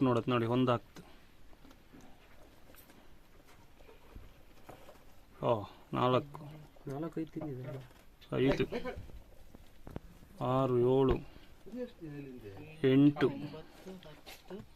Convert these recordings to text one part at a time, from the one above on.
ನೋಡತ್ ನೋಡಿ ಒಂದಾಗ್ತು ಓ ನಾಲ್ಕು. ನಾಲ್ಕು ಐದು ತಿಂದಿದೆ ಐದು. ಆರು ಏಳು. ಎಂಟು.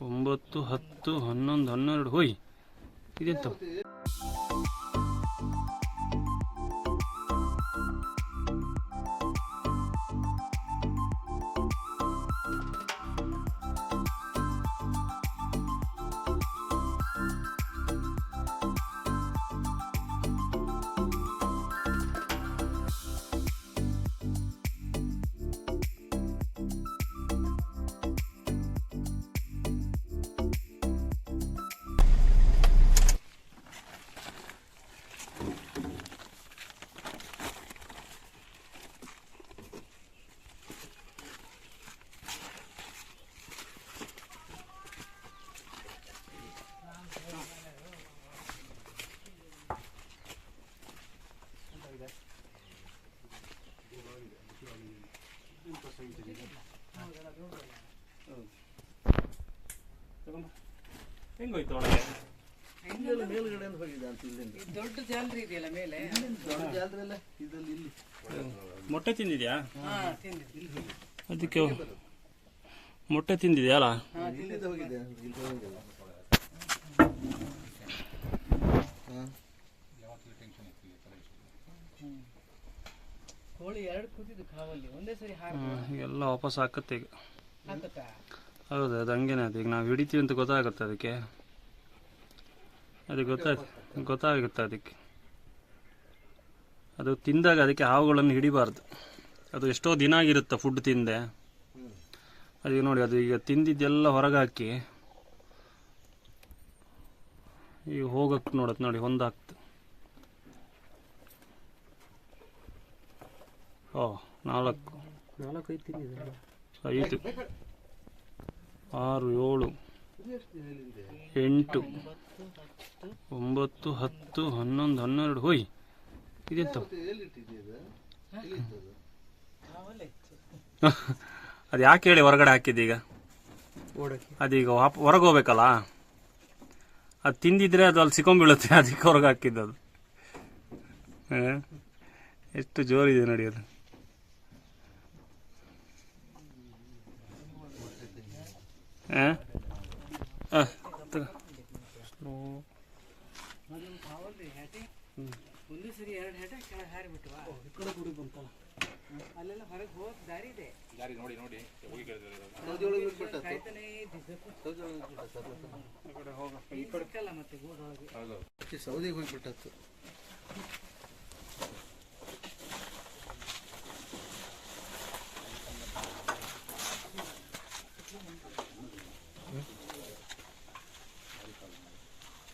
ಒಂಬತ್ತು ಹತ್ತು ಹನ್ನೊಂದು ಹನ್ನೆರಡು. ಹೋಯ್ ಇದೆಂತ? ಹೆಂಗೋಯ್ತು ಒಳಗೆ ಇಲ್ಲೆಲ್ಲ ಮೇಲ್ಗಡೆಯಿಂದ ಹೋಗಿದೆ ಅಂತ ಇಲ್ಲಿಂದ ದೊಡ್ಡ ಜಾಲ್ರಿ ಇದೆಯಲ್ಲ ಮೇಲೆ ದೊಡ್ಡ ಜಾತ್ರೆಲ್ಲ ಇದ್ರಲ್ಲಿ ಇಲ್ಲಿ ಮೊಟ್ಟೆ ತಿಂದಿದ್ಯಾ ಅದಕ್ಕೆ ಮೊಟ್ಟೆ ತಿಂದಿದ್ಯಾಲ ಹೋಗಿದೆ ಇಲ್ಲಿ ಹೋಗಿಲ್ಲ ಹಾ ಕೋಳಿ ಎರಡು ಕೂತಿದ್ದು ಕಾವಲ್ಲಿ. ಒಂದೇ ಸರಿ ಹಾರ ಎಲ್ಲ ವಾಪಸ್ ಹಾಕತ್ತೆ ಈಗ. ಹಾಕತ್ತಾ? ಹೌದು ಅದು ಹಂಗೇನೆ ಅದು. ಈಗ ನಾವು ಹಿಡಿತೀವಿ ಅಂತ ಗೊತ್ತಾಗುತ್ತೆ ಅದಕ್ಕೆ. ಅದಕ್ಕೆ ಗೊತ್ತಾಯ್ತು ಗೊತ್ತಾಗುತ್ತೆ ಅದಕ್ಕೆ. ಅದು ತಿಂದಾಗ ಅದಕ್ಕೆ ಹಾವುಗಳನ್ನು ಹಿಡಿಬಾರ್ದು. ಅದು ಎಷ್ಟೋ ದಿನ ಆಗಿರುತ್ತೆ ಫುಡ್ ತಿಂದೆ. ಅದಕ್ಕೆ ನೋಡಿ ಅದು ಈಗ ತಿಂದಿದ್ದೆಲ್ಲ ಹೊರಗೆ ಹಾಕಿ ಈಗ ಹೋಗಕ್ಕೆ ನೋಡತ್ತೆ ನೋಡಿ ಒಂದಾಗ್ತು ಓ ನಾಲ್ಕು. ನಾಲ್ಕು ಐದು ತಿಂದಿದೆ ಐದು. ಆರು ಏಳು. ಎಂಟು. ಒಂಬತ್ತು ಹತ್ತು ಹನ್ನೊಂದು ಹನ್ನೆರಡು. ಹೋಯ್. ಇದೆಂತ? ಅದು ಯಾಕೆ ಹೇಳಿ ಹೊರಗಡೆ ಹಾಕಿದ್ದೀಗ ಈಗ? ಅದೀಗ ವಾಪ ಹೊರಗೆ ಹೋಗ್ಬೇಕಲ್ಲ? ಅದು ತಿಂದಿದ್ರೆ ಅದು ಅಲ್ಲಿ ಸಿಕ್ಕೊಂಬೀಳುತ್ತೆ ಅದಕ್ಕೆ ಹೊರಗೆ ಹಾಕಿದ್ದು ಅದು? ಎಷ್ಟು ಜೋರಿದೆ ನೋಡಿ ಅದು ಹ? ಹ, ತಗೋ. ಕಾವಲ್ರಿ ಹೆಟೆ ಒಂದೇ ಸರಿ ಎರಡು ಹೆಟೆ ಕೆಳಗೆ ಹಾರಿಬಿಟ್ವಾ ಈ ಕಡೆ ಅಲ್ಲೆಲ್ಲ ಹೊರಗೆ ಹೋಗ್ ದಾರಿ ಇದೆ. ದಾರಿ ನೋಡಿ ನೋಡಿ. ಹೋಗಿ ಸೌದಿಗೆ ಹೋಗ್ಬಿಟ್ಟದ್ದು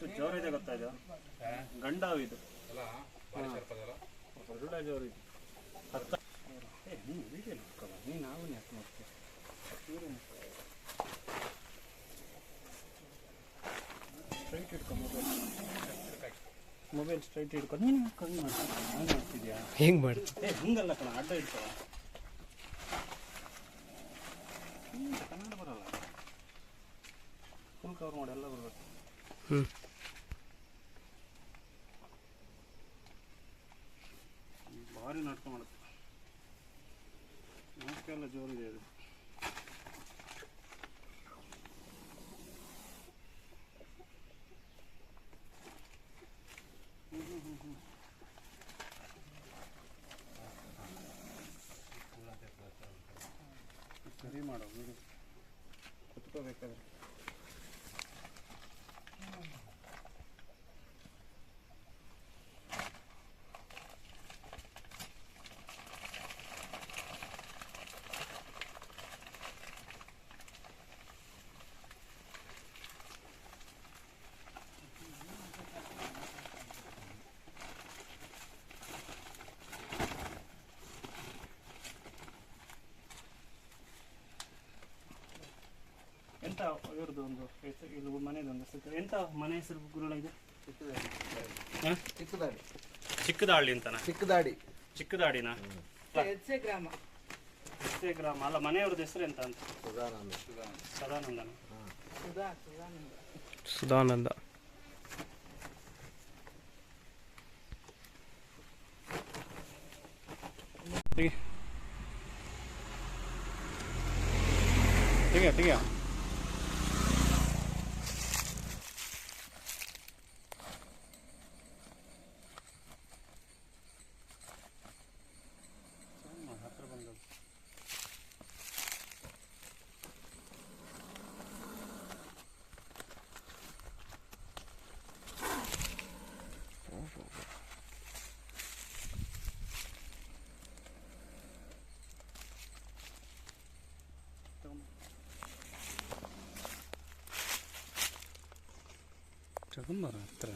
ಎಷ್ಟು ಜೋರಿದೆ ಗೊತ್ತಾ ಇದು? ಗಂಡ ಇದು. ಒಳ್ಳೆ ನೀನು ವಿಡಿಯೋ ನೋಡ್ಕೊಳ್ಳ ನೀನು ನಾವು ಯಾಕೆ ನೋಡ್ತೀವಿ ಸ್ಟ್ರೈಟ್ ಇಟ್ಕೊ ಮೊಬೈಲ್ ಮೊಬೈಲ್ ಸ್ಟ್ರೈಟ್ ಇಟ್ಕೊ ನೀನು ಕಮ್ಮಿ ಮಾಡ್ತೀನಿ ನಾನು ಮಾಡ್ತಿದ್ಯಾ? ಹೆಂಗ್ ಏ ಹಿಂಗಲ್ಲ ಕಣ ಅಡ್ಡ ಇಟ್ಕೊ ಕನ್ನಡ ಬರಲ್ಲ. ಫುಲ್ ಕವರ್ ಮಾಡಿ ಎಲ್ಲ ಬರ್ಬೇಕು. ಹ್ಞೂ ಭಾರಿ ನಾಟಕ ಮಾಡುತ್ತೆ ನಾಟಕ ಎಲ್ಲ ಜೋರಿದೆ ಅದು ಸರಿ ಮಾಡೋ ಬಿಡು ಕುತ್ಕೋಬೇಕಾದ್ರೆ ಎಂತ ಇವ್ರದ್ದು ಒಂದು ಹೆಸರು ಇದು ಮನೆದು ಒಂದು ಹೆಸರು. ಎಂತ ಮನೆ ಹೆಸರು ಗುರುಳ ಇದು? ಹಾ? ಚಿಕ್ಕದಾಡಿ. ಚಿಕ್ಕದಾಳಿ ಅಂತನ? ಚಿಕ್ಕದಾಡಿ. ಚಿಕ್ಕದಾಡಿನ? ಎದ್ಸೆ ಗ್ರಾಮ. ಎಷ್ಟೇ ಗ್ರಾಮ. ಅಲ್ಲ ಮನೆಯವ್ರದ್ದು ಹೆಸರು ಎಂತ ಅಂತ? ಸದಾನಂದ ಸದಾನಂದನ? ಸುದಾ ಸುಧಾನಂದ. ಸುಧಾನಂದ. ತೆಗಿ ತೆಗಿಯ ತೆಗಿಯ. bunlar arttıran.